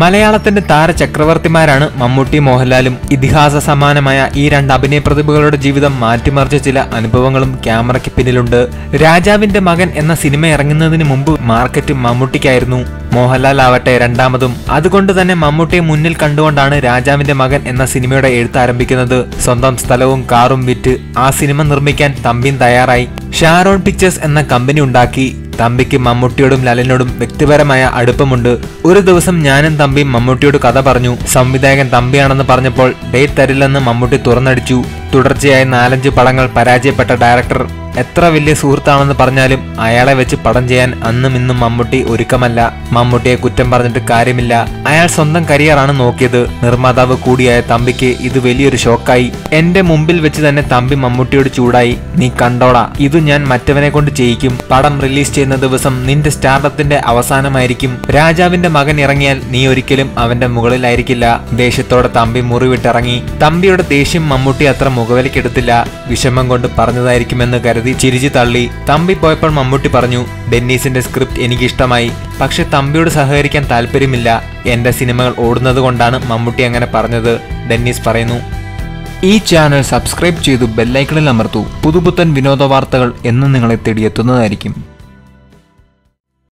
മലയാളത്തിന്റെ താരചക്രവർത്തിമാരാണ് മമ്മൂട്ടി മോഹൻലാലും. ഇതിഹാസ സമാനമായ ഈ രണ്ട് അഭിനയ പ്രതിഭകളുടെ ജീവിതം മാറ്റിമറിച്ച ചില അനുഭവങ്ങളും ക്യാമറയ്ക്ക് പിന്നിലുണ്ട്. രാജാവിന്റെ മകൻ എന്ന സിനിമ ഇറങ്ങുന്നതിന് മുമ്പ് മാർക്കറ്റ് മമ്മൂട്ടിക്കായിരുന്നു. മോഹൻലാൽ ആവട്ടെ രണ്ടാമതും. അതുകൊണ്ട് തന്നെ മമ്മൂട്ടിയെ മുന്നിൽ കണ്ടുകൊണ്ടാണ് രാജാവിന്റെ മകൻ എന്ന സിനിമയുടെ എഴുത്ത് ആരംഭിക്കുന്നത്. സ്വന്തം സ്ഥലവും കാറും വിറ്റ് ആ സിനിമ നിർമ്മിക്കാൻ തമ്പിൻ തയ്യാറായി. ഷാരോൺ പിക്ചേഴ്സ് എന്ന കമ്പനി ഉണ്ടാക്കി. തമ്പിക്ക് മമ്മൂട്ടിയോടും ലാലിനോടും വ്യക്തിപരമായ അടുപ്പമുണ്ട്. ഒരു ദിവസം ഞാനും തമ്പിയും മമ്മൂട്ടിയോട് കഥ പറഞ്ഞു. സംവിധായകൻ തമ്പിയാണെന്ന് പറഞ്ഞപ്പോൾ ഡേറ്റ് തരില്ലെന്ന് മമ്മൂട്ടി തുറന്നടിച്ചു. തുടർച്ചയായി നാലഞ്ച് പടങ്ങൾ പരാജയപ്പെട്ട ഡയറക്ടർ എത്ര വലിയ സുഹൃത്താണെന്ന് പറഞ്ഞാലും അയാളെ വെച്ച് പടം ചെയ്യാൻ അന്നും ഇന്നും മമ്മൂട്ടി ഒരുക്കമല്ല. മമ്മൂട്ടിയെ കുറ്റം പറഞ്ഞിട്ട് കാര്യമില്ല. അയാൾ സ്വന്തം കരിയറാണ് നോക്കിയത്. നിർമ്മാതാവ് കൂടിയായ തമ്പിക്ക് ഇത് വലിയൊരു ഷോക്കായി. എന്റെ മുമ്പിൽ വെച്ച് തന്നെ തമ്പി മമ്മൂട്ടിയോട് ചൂടായി. നീ കണ്ടോടാ ഇത് ഞാൻ മറ്റവനെ കൊണ്ട് ചെയ്യിക്കും. പടം റിലീസ് ചെയ്യുന്ന ദിവസം നിന്റെ സ്റ്റാർഡത്തിന്റെ അവസാനമായിരിക്കും. രാജാവിന്റെ മകൻ ഇറങ്ങിയാൽ നീ ഒരിക്കലും അവന്റെ മുകളിലായിരിക്കില്ല. ദേഷ്യത്തോടെ തമ്പി മുറിവിട്ടിറങ്ങി. തമ്പിയുടെ ദേഷ്യം മമ്മൂട്ടി അത്ര മുഖവിലക്കെടുത്തില്ല വിഷമം കൊണ്ട് പറഞ്ഞതായിരിക്കുമെന്ന് കരുതി ചിരിച്ചു തള്ളി. തമ്പി പോയപ്പോൾ മമ്മൂട്ടി പറഞ്ഞു ഡെന്നീസിന്റെ സ്ക്രിപ്റ്റ് എനിക്കിഷ്ടമായി. പക്ഷെ തമ്പിയോട് സഹകരിക്കാൻ താല്പര്യമില്ല. എന്റെ സിനിമകൾ ഓടുന്നത് കൊണ്ടാണ് മമ്മൂട്ടി അങ്ങനെ പറഞ്ഞത് ഡെന്നീസ് പറയുന്നു. ഈ ചാനൽ സബ്സ്ക്രൈബ് ചെയ്തു ബെല്ലൈക്കണിൽ അമർത്തു. പുതുപുത്തൻ വിനോദ വാർത്തകൾ എന്നും നിങ്ങളെ തേടിയെത്തുന്നതായിരിക്കും.